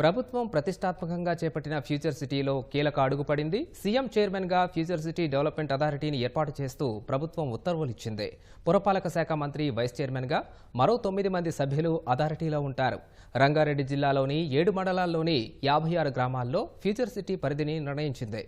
ప్రభుత్వం ప్రతిష్టాత్మకంగా చేపట్టిన ఫ్యూచర్ సిటీలో కీలక అడుగు పడింది సీఎం చైర్మన్గా ఫ్యూచర్ సిటీ డెవలప్మెంట్ అథారిటీని ఏర్పాటు చేస్తూ ప్రభుత్వం ఉత్తర్వులు ఇచ్చింది. పురపాలక శాఖ మంత్రి వైస్ చైర్మన్గా మరో తొమ్మిది మంది సభ్యులు అథారిటీలో ఉంటారు. రంగారెడ్డి జిల్లాలోని ఏడు మండలాల్లోని యాభై ఆరు గ్రామాల్లో ఫ్యూచర్ సిటీ పరిధిని నిర్ణయించింది.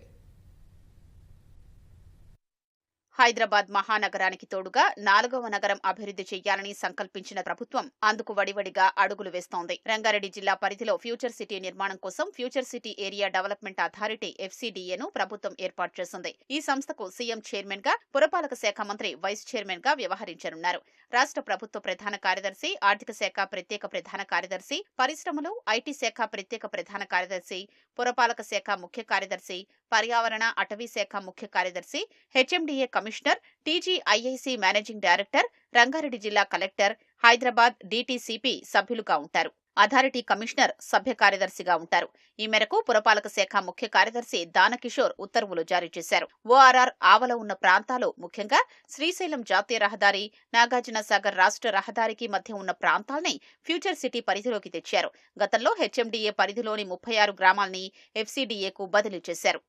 హైదరాబాద్ మహానగరానికి తోడుగా నాలుగవ నగరం అభివృద్ధి చేయాలని సంకల్పించిన ప్రభుత్వం అందుకు వడివడిగా అడుగులు వేస్తోంది. రంగారెడ్డి జిల్లా పరిధిలో ఫ్యూచర్ సిటీ నిర్మాణం కోసం future city area development authority ఎఫ్సీడీఏను ప్రభుత్వం ఏర్పాటు చేసింది. ఈ సంస్థకు సీఎం చైర్మన్గా పురపాలక శాఖ మంత్రి వైస్ చైర్మన్గా వ్యవహరించనున్నారు. రాష్ట్ర ప్రభుత్వ ప్రధాన కార్యదర్శి ఆర్థిక శాఖ ప్రత్యేక ప్రధాన కార్యదర్శి పరిశ్రమలు ఐటీ శాఖ ప్రత్యేక ప్రధాన కార్యదర్శి పురపాలక శాఖ ముఖ్య కార్యదర్శి పర్యావరణ అటవీ శాఖ ముఖ్య కార్యదర్శి HMDA commissioner TGIIC managing director Rangareddy జిల్లా కలెక్టర్ హైదరాబాద్ డీటీసీపీ సభ్యులుగా ఉంటారు. అథారిటీ కమిషనర్ సభ్య కార్యదర్శిగా ఉంటారు. ఈ మేరకు పురపాలక శాఖ ముఖ్య కార్యదర్శి దానకిషోర్ ఉత్తర్వులు జారీ చేశారు. ఓఆర్ఆర్ ఆవల ఉన్న ప్రాంతాలు ముఖ్యంగా శ్రీశైలం జాతీయ రహదారి నాగార్జున సాగర్ రాష్ట్ర రహదారికి మధ్య ఉన్న ప్రాంతాల్ని ఫ్యూచర్ సిటీ పరిధిలోకి తెచ్చారు. గతంలో హెచ్ఎండిఏ పరిధిలోని ముప్పై ఆరు గ్రామాల్ని ఎఫ్సీడీఏకు బదిలీ చేశారు.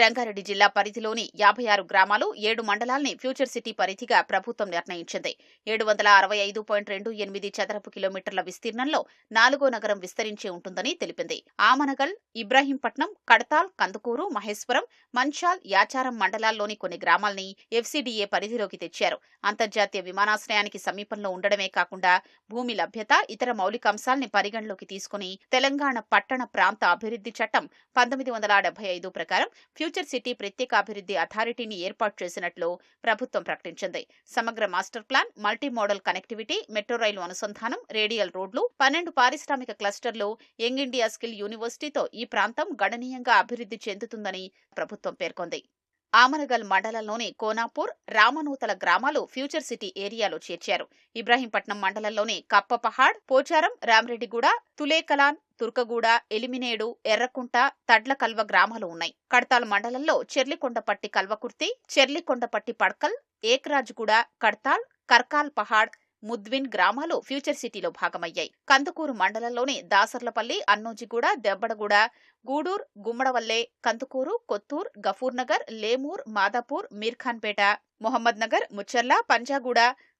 రంగారెడ్డి జిల్లా పరిధిలోని యాభై ఆరు గ్రామాలు ఏడు మండలాల్ని ఫ్యూచర్ సిటీ పరిధిగా ప్రభుత్వం నిర్ణయించింది. ఏడు వందల అరవై ఐదు పాయింట్ రెండు ఎనిమిది చదరపు కిలోమీటర్ల విస్తీర్ణంలో నాలుగో నగరం విస్తరించి ఉంటుందని తెలిపింది. ఆమనగల్ ఇబ్రాహీంపట్నం కడతాల్ కందుకూరు మహేశ్వరం మంచాల్ యాచారం మండలాల్లోని కొన్ని గ్రామాల్ని ఎఫ్సీడీఏ పరిధిలోకి తెచ్చారు. అంతర్జాతీయ విమానాశ్రయానికి సమీపంలో ఉండడమే కాకుండా భూమి లభ్యత ఇతర మౌలిక అంశాల్ని పరిగణలోకి తీసుకుని తెలంగాణ పట్టణ ప్రాంత అభివృద్ధి చట్టం పంతొమ్మిది వందల డెబ్బై ఐదు ప్రకారం ఫ్యూచర్ సిటీ ప్రత్యేక అభివృద్ధి అథారిటీని ఏర్పాటు చేసినట్లు ప్రభుత్వం ప్రకటించింది. సమగ్ర master plan multi modal connectivity metro రైలు అనుసంధానం రేడియల్ రోడ్లు పన్నెండు పారిశ్రామిక క్లస్టర్లు యంగ్ ఇండియా స్కిల్ యూనివర్సిటీతో ఈ ప్రాంతం గణనీయంగా అభివృద్ధి చెందుతుందని ప్రభుత్వం పేర్కొంది. ఆమనగల్ మండలంలోని కోనాపూర్ రామనూతల గ్రామాలు ఫ్యూచర్ సిటీ ఏరియాలో చేర్చారు. ఇబ్రాహీంపట్నం మండలంలోని కప్పపహాడ్ పోచారం రామరెడ్డిగూడ తులేకలాన్ తుర్కగూడ ఎలిమినేడు ఎర్రకుంట తడ్లకల్వ గ్రామాలు ఉన్నాయి. కడతాల్ మండలంలో చెర్లికొండపట్టి కల్వకుర్తి చెర్లికొండపట్టి పడ్కల్ ఏకరాజ్గూడ కడతాల్ కర్కాల్ పహాడ్ ముద్విన్ గ్రామాలు ఫ్యూచర్ సిటీలో భాగమయ్యాయి. కందుకూరు మండలంలోని దాసర్లపల్లి అన్నోజిగూడ దెబ్బడగూడ గూడూర్ గుమ్మడవల్లే కందుకూరు కొత్తూర్ గఫూర్నగర్ లేమూర్ మాదాపూర్ మీర్ఖాన్పేట మొహమ్మద్ నగర్ ముచ్చర్ల పంజాగూడ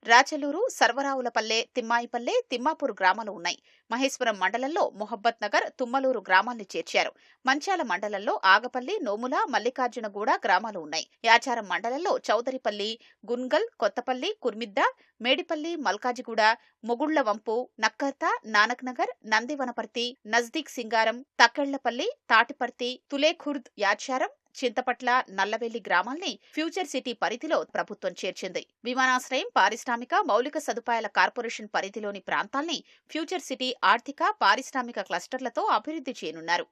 రాచలూరు సర్వరావులపల్లె తిమ్మాయిపల్లె తిమ్మాపూర్ గ్రామాలు ఉన్నాయి. మహేశ్వరం మండలంలో మొహబ్బత్ నగర్ తుమ్మలూరు గ్రామాల్ని చేర్చారు. మంచాల మండలంలో ఆగపల్లి నోముల మల్లికార్జునగూడ గ్రామాలు ఉన్నాయి. యాచారం మండలంలో చౌదరిపల్లి గున్గల్ కొత్తపల్లి కుర్మిద్ద మేడిపల్లి మల్కాజిగూడ మొగుళ్ళవంపు నక్కర్త నానక్ నగర్ నందివనపర్తి నజ్దీక్ సింగారం తక్కెళ్ళపల్లి తాటిపర్తి తులేఖుర్ద్ యాచారం చింతపట్ల నల్లవెల్లి గ్రామాల్ని ఫ్యూచర్ సిటీ పరిధిలో ప్రభుత్వం చేర్చింది. విమానాశ్రయం పారిశ్రామిక మౌలిక సదుపాయాల కార్పొరేషన్ పరిధిలోని ప్రాంతాల్ని ఫ్యూచర్ సిటీ ఆర్థిక పారిశ్రామిక క్లస్టర్లతో అభివృద్ధి చేయనున్నారు.